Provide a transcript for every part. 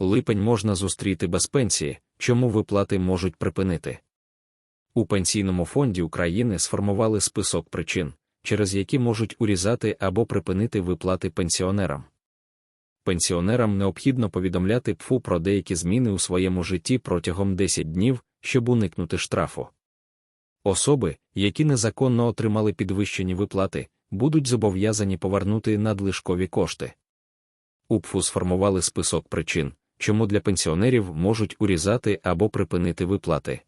Липень можна зустріти без пенсії, чому виплати можуть припинити. У пенсійному фонді України сформували список причин, через які можуть урізати або припинити виплати пенсіонерам. Пенсіонерам необхідно повідомляти ПФУ про деякі зміни у своєму житті протягом 10 днів, щоб уникнути штрафу. Особи, які незаконно отримали підвищені виплати, будуть зобов'язані повернути надлишкові кошти. У ПФУ сформували список причин, чому для пенсіонерів можуть урізати або припинити виплати.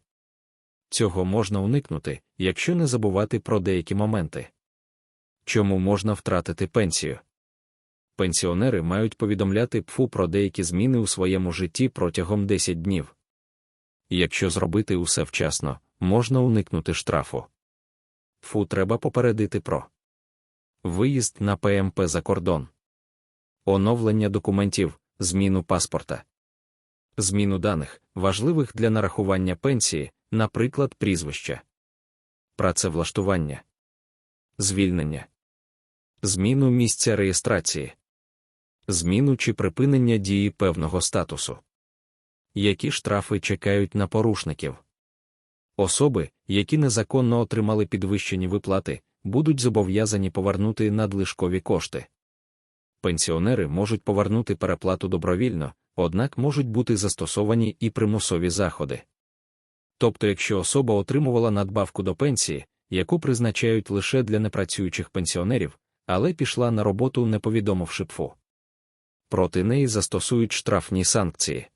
Цього можна уникнути, якщо не забувати про деякі моменти. Чому можна втратити пенсію? Пенсіонери мають повідомляти ПФУ про деякі зміни у своєму житті протягом 10 днів. Якщо зробити усе вчасно, можна уникнути штрафу. ПФУ треба попередити про виїзд на ПМП за кордон, оновлення документів, зміну паспорта, зміну даних, важливих для нарахування пенсії, наприклад, прізвища, працевлаштування, звільнення, зміну місця реєстрації, зміну чи припинення дії певного статусу. Які штрафи чекають на порушників? Особи, які незаконно отримали підвищені виплати, будуть зобов'язані повернути надлишкові кошти. Пенсіонери можуть повернути переплату добровільно, однак можуть бути застосовані і примусові заходи. Тобто, якщо особа отримувала надбавку до пенсії, яку призначають лише для непрацюючих пенсіонерів, але пішла на роботу, не повідомивши ПФУ. Проти неї застосують штрафні санкції.